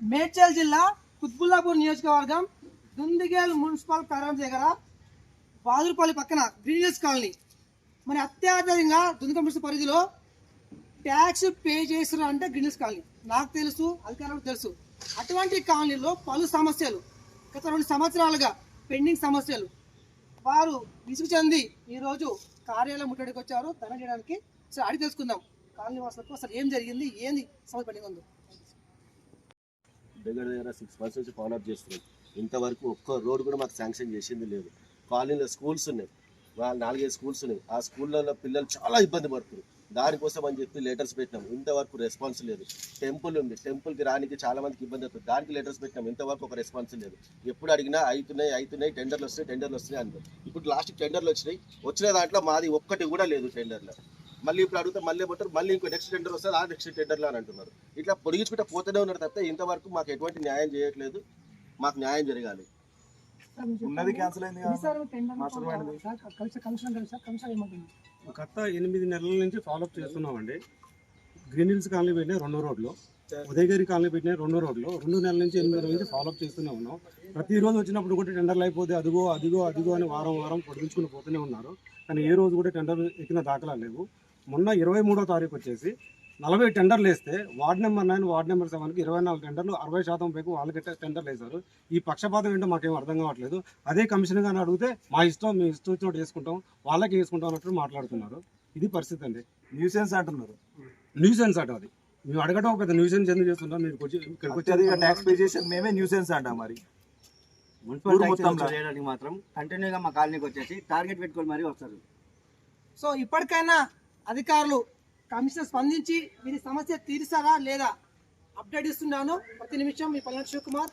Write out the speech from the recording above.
మేడ్చల్ జిల్లా కుత్బుల్లాపూర్ నియోజకవర్గం దుందిగేల్ మున్సిపల్ కార్యాలయం దగ్గర బాదురుపల్లి పక్కన గ్రీనియస్ కాలనీ. మరి అత్యాధునికంగా దుందిగల్ మున్సిపల్ పరిధిలో ట్యాక్స్ పే చేస్తున్నారు అంటే గ్రీనియస్ కాలనీ. నాకు తెలుసు అధికారులకు తెలుసు. అటువంటి కాలనీలో పలు సమస్యలు గత రెండు సంవత్సరాలుగా పెండింగ్ సమస్యలు. వారు విసుగు చెంది ఈరోజు కార్యాలయం ముట్టడికి వచ్చారు. ధన చేయడానికి సరే అడిగి తెలుసుకుందాం. కాలనీ వాసులకు అసలు ఏం జరిగింది ఏంది సమస్య పెండింగ్ ఉందో. దగ్గర దగ్గర సిక్స్ మంత్స్ నుంచి ఫాలోఅప్ చేస్తున్నాం. ఇంతవరకు ఒక్క రోడ్ కూడా మాకు శాంక్షన్ చేసింది లేదు. కాలనీలో స్కూల్స్ ఉన్నాయి. వాళ్ళ నాలుగైదు స్కూల్స్ ఉన్నాయి. ఆ స్కూళ్ళలో పిల్లలు చాలా ఇబ్బంది పడుతున్నారు. దానికోసం అని చెప్పి లెటర్స్ పెట్టినాం. ఇంతవరకు రెస్పాన్స్ లేదు. టెంపుల్ ఉంది. టెంపుల్కి రానికి చాలా మందికి ఇబ్బంది అవుతుంది. దానికి లెటర్స్ పెట్టినాం. ఇంతవరకు ఒక రెస్పాన్స్ లేదు. ఎప్పుడు అడిగినా అవుతున్నాయి అవుతున్నాయి టెండర్లు వస్తున్నాయి టెండర్లు వస్తున్నాయి అంటారు ఇప్పుడు లాస్ట్ టెండర్లు వచ్చినాయి. వచ్చిన దాంట్లో మాది ఒక్కటి కూడా లేదు టెండర్లో మళ్ళీ ఇప్పుడు అడిగితే మళ్ళీ ఏమంటారు మళ్ళీ ఇంకో నెక్స్ట్ టెండర్ వస్తుంది ఆ నెక్స్ట్ టెండర్లో అని అంటున్నారు. ఇట్లా పొడిగించుకుంటే పోతూనే ఉన్నారు తప్పితే ఇంతవరకు మాకు ఎటువంటి న్యాయం చేయట్లేదు. మాకు న్యాయం జరగాలి. ఉన్నది క్యాన్సిల్ అయింది గత ఎనిమిది నెలల నుంచి ఫాలోఅప్ చేస్తున్నామండి. గ్రీన్ హిల్స్ కాలనీ పెట్టిన రెండో రోడ్లో ఉదయగిరి కాలనీ పెట్టిన రెండో రోడ్లో రెండు నెలల నుంచి ఎనిమిది నెలల నుంచి ఫాలోఅప్ చేస్తూనే ఉన్నాం. ప్రతిరోజు వచ్చినప్పుడు కూడా టెండర్లు అయిపోతే అదిగో అదిగో అదిగో అని వారం వారం పొడిగించుకుని పోతూనే ఉన్నారు. కానీ ఏ రోజు కూడా టెండర్ ఎక్కిన దాఖలా లేవు. మొన్న ఇరవై మూడో తారీఖు వచ్చేసి నలభై టెండర్లు వేస్తే ward number nine ward number సెవెన్కి ఇరవై నాలుగు టెండర్లు అరవై శాతం పైకి వాళ్ళకి టెండర్లు వేశారు. ఈ పక్షపాతం ఏంటో మాకేం అర్థం కావట్లేదు. అదే కమిషన్ గారిని అడిగితే మా ఇష్టం మీ ఇష్టం వచ్చినట్టు చేసుకుంటాం వాళ్ళకి వేసుకుంటాం అన్నట్టు మాట్లాడుతున్నారు. ఇది పరిస్థితి అండి. న్యూసెన్స్ అంటున్నారు న్యూసెన్స్ అట అది. మేము అడగటం పెద్ద న్యూసెన్స్ ఎందుకు చేస్తుంటాం మీరు ఇక్కడికి వచ్చేది ట్యాక్స్ పే చేసేది మేమే న్యూసెన్స్ అంటాం మరి? మున్సిపల్. చేయడానికి మాత్రం కంటిన్యూగా మా కాలనీకి వచ్చేసి టార్గెట్ పెట్టుకొని మరీ వస్తారు. సో ఇప్పటికైనా అధికారులు కమిషనర్ స్పందించి వీరి సమస్య తీరుస్తారా లేదా? అప్డేట్ ఇస్తున్నాను. ప్రతి నిమిషం మీ పల్లె శివకుమార్.